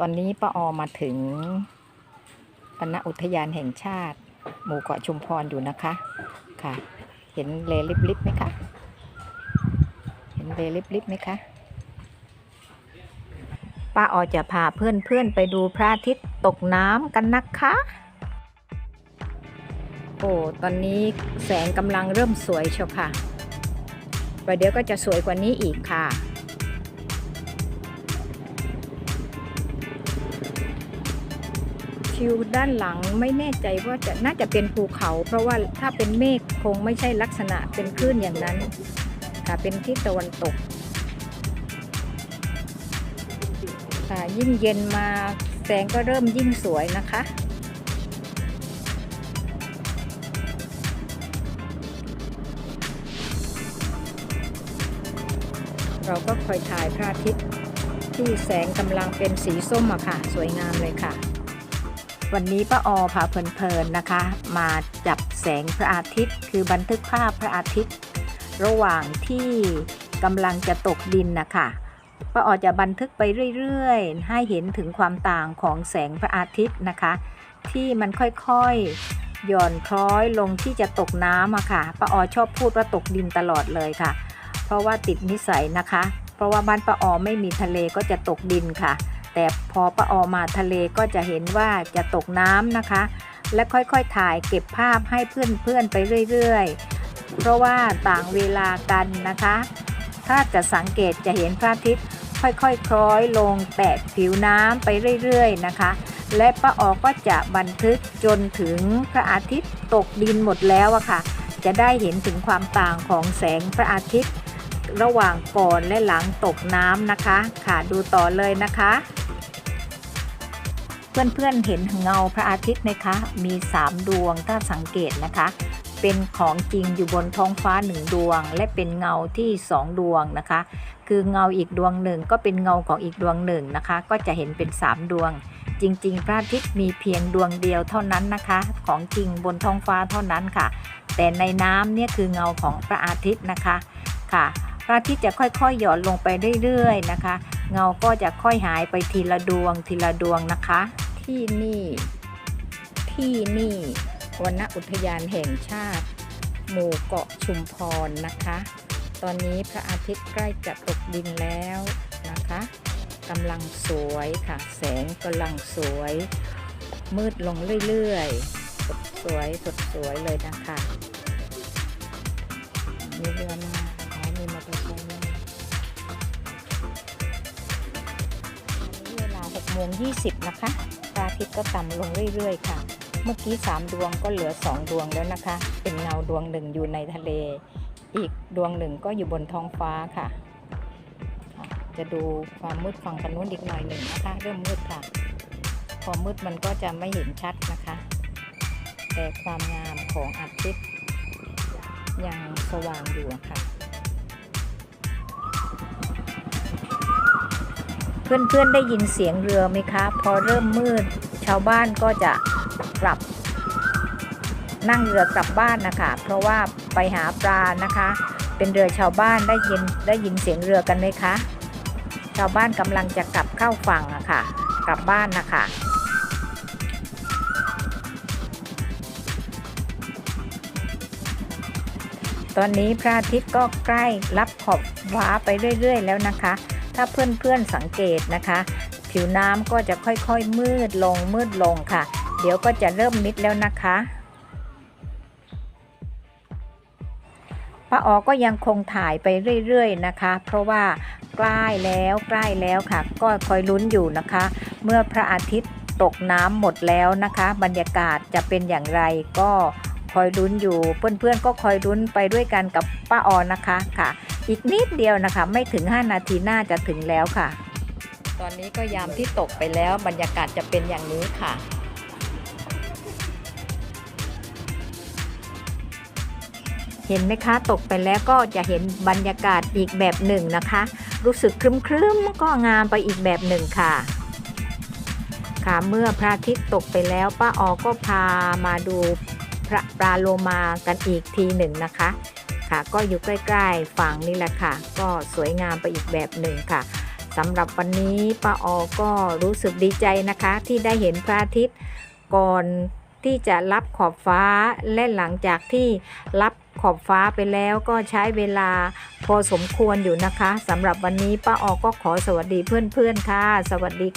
ตอนนี้ป้าออมาถึงปณอุทยานแห่งชาติ หมู่เกาะชุมพรอยู่นะคะ ค่ะ เห็นเลลิบลิบไหมคะ เห็นเลลิบลิบไหมคะ ป้าออจะพาเพื่อนเพื่อนๆไปดูพระอาทิตย์ตกน้ำกันนะคะ โอ้ ตอนนี้แสงกำลังเริ่มสวยเชียวค่ะประเดี๋ยวก็จะสวยกว่านี้อีกค่ะ ทิวด้านหลังไม่แน่ใจว่าจะน่าจะเป็นภูเขา เพราะว่าถ้าเป็นเมฆคงไม่ใช่ลักษณะเป็นคลื่นอย่างนั้นค่ะเป็นทิศตะวันตกค่ะยิ่งเย็นมาแสงก็เริ่มยิ่งสวยนะคะเราก็คอยถ่ายพระอาทิตย์ที่แสงกำลังเป็นสีส้มอะค่ะ สวยงามเลยค่ะ วันนี้ป้าออพาเพลินๆนะคะ มาจับแสงพระอาทิตย์ คือบันทึกภาพพระอาทิตย์ ระหว่างที่กำลังจะตกดินนะคะป้าออจะบันทึกไปเรื่อยๆ ให้เห็นถึงความต่างของแสงพระอาทิตย์นะคะ ที่มันค่อยๆหย่อนคล้อยลงที่จะตกน้ำอะค่ะป้าออชอบพูดว่าตกดินตลอดเลยค่ะ เพราะว่าติดนิสัยนะคะ เพราะว่าบ้านป้าออไม่มีทะเลก็จะตกดินค่ะ แต่พอป้าออมาทะเลก็จะเห็นว่าจะตกน้ำนะคะ และค่อยๆถ่ายเก็บภาพให้เพื่อนๆไปเรื่อยๆ เพราะว่าต่างเวลากันนะคะ ถ้าจะสังเกตจะเห็นพระอาทิตย์ค่อยๆคล้อยลงแตะผิวน้ำไปเรื่อยๆนะคะ และป้าออก็จะบันทึกจนถึงพระอาทิตย์ตกดินหมดแล้วอะค่ะ จะได้เห็นถึงความต่างของแสงพระอาทิตย์ ระหว่างก่อนและหลังตกน้ำนะคะ ค่ะดูต่อเลยนะคะ เพื่อนๆเห็นเงาพระอาทิตย์ไหมคะ มี 3 ดวงถ้าสังเกตนะคะ เป็นของจริงอยู่บนท้องฟ้าหนึ่งดวง และเป็นเงาที่ 2 ดวงนะคะ คือเงาอีกดวงหนึ่งก็เป็นเงาของอีกดวงหนึ่งนะคะ ก็จะเห็นเป็น 3 ดวง จริง ๆ พระอาทิตย์มีเพียงดวงเดียวเท่านั้นนะคะ ของจริงบนท้องฟ้าเท่านั้นค่ะ แต่ในน้ำเนี่ยคือเงาของพระอาทิตย์นะคะค่ะพระอาทิตย์จะค่อยๆ หย่อนลงไปเรื่อยๆ นะคะ เงาก็จะค่อยหายไปทีละดวงทีละดวงนะคะ ที่นี่ ที่นี่วนอุทยานแห่งชาติ หมู่เกาะชุมพรนะคะ ตอนนี้พระอาทิตย์ใกล้จะตกดินแล้วนะคะกำลังสวยค่ะ แสงกำลังสวย มืดลงเรื่อยๆสดสวยสดสวยเลยนะคะมีเรือมาอ๋อมีมอเตอร์ไซค์ เวลา6โมง20 นะคะพระอาทิตย์ก็ต่ำลงเรื่อยๆ ค่ะ เมื่อกี้ 3 ดวงก็เหลือ 2 ดวงแล้วนะคะ เป็นเงาดวงหนึ่งอยู่ในทะเล อีกดวงหนึ่งก็อยู่บนท้องฟ้าค่ะ จะดูความมืดฝั่งกันนู้นอีกหน่อยหนึ่งนะคะ เริ่มมืดค่ะ พอมืดมันก็จะไม่เห็นชัดนะคะ แต่ความงามของอาทิตย์ยังสว่างอยู่ค่ะ เพื่อนๆได้ยินเสียงเรือไหมคะ พอเริ่มมืด ชาวบ้านก็จะกลับ นั่งเรือกลับบ้านนะคะ เพราะว่าไปหาปลานะคะ เป็นเรือชาวบ้านได้ยินได้ยินเสียงเรือกันไหมคะ ชาวบ้านกำลังจะกลับเข้าฝั่งอะค่ะ กลับบ้านนะคะตอนนี้พระอาทิตย์ก็ใกล้รับขอบฟ้าไปเรื่อย ๆ แล้วนะคะ ถ้าเพื่อนๆสังเกตนะคะ ผิวน้ำก็จะค่อยๆมืดลงมืดลงค่ะ เดี๋ยวก็จะเริ่มมิดแล้วนะคะป้าออก็ยังคงถ่ายไปเรื่อยๆนะคะ เพราะว่าใกล้แล้วใกล้แล้วค่ะ ก็คอยลุ้นอยู่นะคะ เมื่อพระอาทิตย์ตกน้ำหมดแล้วนะคะ บรรยากาศจะเป็นอย่างไรก็ คอยลุ้นอยู่ เพื่อนๆก็คอยลุ้นไปด้วยกันกับป้าออนะคะค่ะ อีกนิดเดียวนะคะ ไม่ถึง 5 นาทีน่าจะถึงแล้วค่ะ ตอนนี้ก็ยามที่ตกไปแล้วบรรยากาศจะเป็นอย่างนี้ค่ะเห็นไหมคะ ตกไปแล้วก็จะเห็นบรรยากาศอีกแบบหนึ่งนะคะ รู้สึกครึ้มๆก็งามไปอีกแบบหนึ่งค่ะ ค่ะเมื่อพระอาทิตย์ตกไปแล้วป้าออก็พามาดู พระปลาโลมากันอีกทีหนึ่งนะคะ ค่ะ ก็อยู่ใกล้ๆฝั่งนี่แหละค่ะ ก็สวยงามไปอีกแบบหนึ่งค่ะสำหรับวันนี้ป้าออก็รู้สึกดีใจนะคะ ที่ได้เห็นพระอาทิตย์ก่อนที่จะรับขอบฟ้าและหลังจากที่รับขอบฟ้าไปแล้วก็ใช้เวลาพอสมควรอยู่นะคะสำหรับวันนี้ป้าออก็ขอสวัสดีเพื่อนๆค่ะ สวัสดี